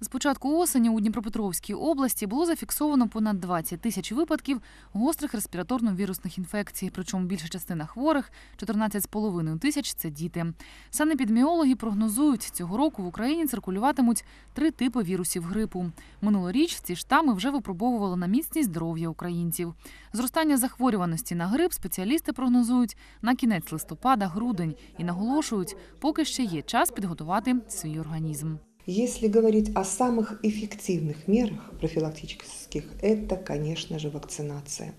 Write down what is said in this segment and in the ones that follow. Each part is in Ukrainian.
З початку осені у Дніпропетровській області було зафіксовано понад 20 тисяч випадків гострих респіраторно-вірусних інфекцій. Причому більша частина хворих 14,5 тисяч це діти. Санепідеміологи прогнозують, цього року в Україні циркулюватимуть три типи вірусів грипу. Минулоріч ці штами вже випробовували на міцність здоров'я українців. Зростання захворюваності на грип спеціалісти прогнозують на кінець листопада-грудень і наголошують, поки ще є час підготувати свій організм. Если говорить о самых эффективных мерах профилактических, это, конечно же, вакцинация.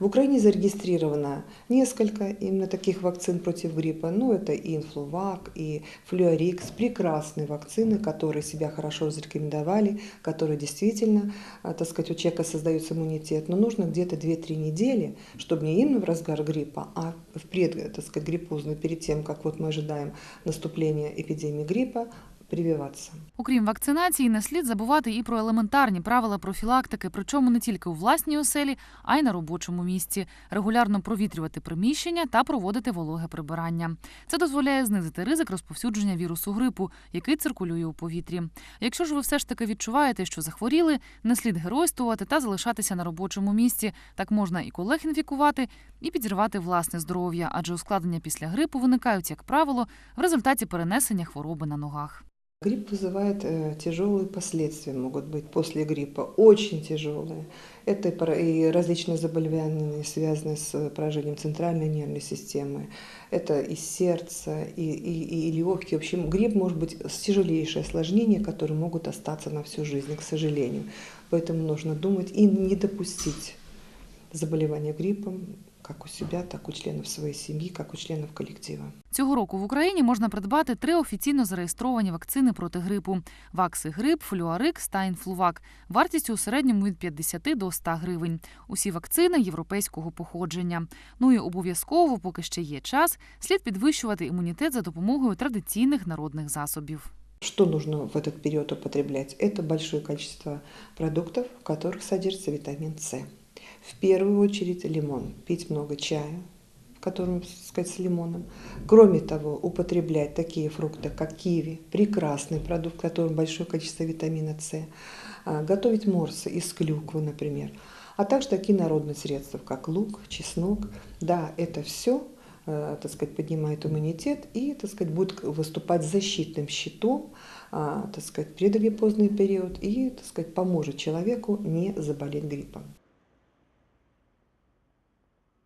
В Украине зарегистрировано несколько именно таких вакцин против гриппа. Ну, это и Инфлувак, и Флюорикс. Прекрасные вакцины, которые себя хорошо зарекомендовали, которые действительно, а, так сказать, у человека создается иммунитет. Но нужно где-то 2-3 недели, чтобы не именно в разгар гриппа, а в пред, так сказать, гриппозную, перед тем, как вот мы ожидаем наступления эпидемии гриппа, прививаться. Окрім вакцинації, не слід забувати і про елементарні правила профілактики, причому не тільки у власній оселі, а й на робочому місці. Регулярно провітрювати приміщення та проводити вологе прибирання. Це дозволяє знизити ризик розповсюдження вірусу грипу, який циркулює у повітрі. Якщо ж ви все ж таки відчуваєте, що захворіли, не слід геройствувати та залишатися на робочому місці. Так можна і колег інфікувати, і підірвати власне здоров'я, адже ускладнення після грипу виникають, як правило, в результаті перенесення хвороби на ногах. Грипп вызывает э, тяжелые последствия, могут быть после гриппа, очень тяжелые. Это и различные заболевания, связанные с поражением центральной нервной системы, это и сердце, и, и, и легкие. В общем, грипп может быть с тяжелейшие осложнения, которые могут остаться на всю жизнь, к сожалению. Поэтому нужно думать и не допустить заболевания гриппом как у себя, так у членов своей семьи, как у членов коллектива. Цього року в Україні можна придбати три офіційно зареєстровані вакцини проти грипу: Ваксигрип, Флюарикс та Інфлувак. Вартістю у середньому від 50 до 100 гривень. Усі вакцини європейського походження. Ну і обов'язково, поки ще є час, слід підвищувати імунітет за допомогою традиційних народних засобів. Что нужно в этот период употреблять? Это большое количество продуктов, в которых содержится витамин С. В первую очередь лимон. Пить много чая, в котором, так сказать, с лимоном. Кроме того, употреблять такие фрукты, как киви, прекрасный продукт, в котором большое количество витамина С. А, Готовить морсы из клюквы, например. А также такие народные средства, как лук, чеснок. Да, это все так сказать, поднимает иммунитет и, так сказать, будет выступать защитным щитом, а, так сказать, в предгриппозный период и, так сказать, поможет человеку не заболеть гриппом.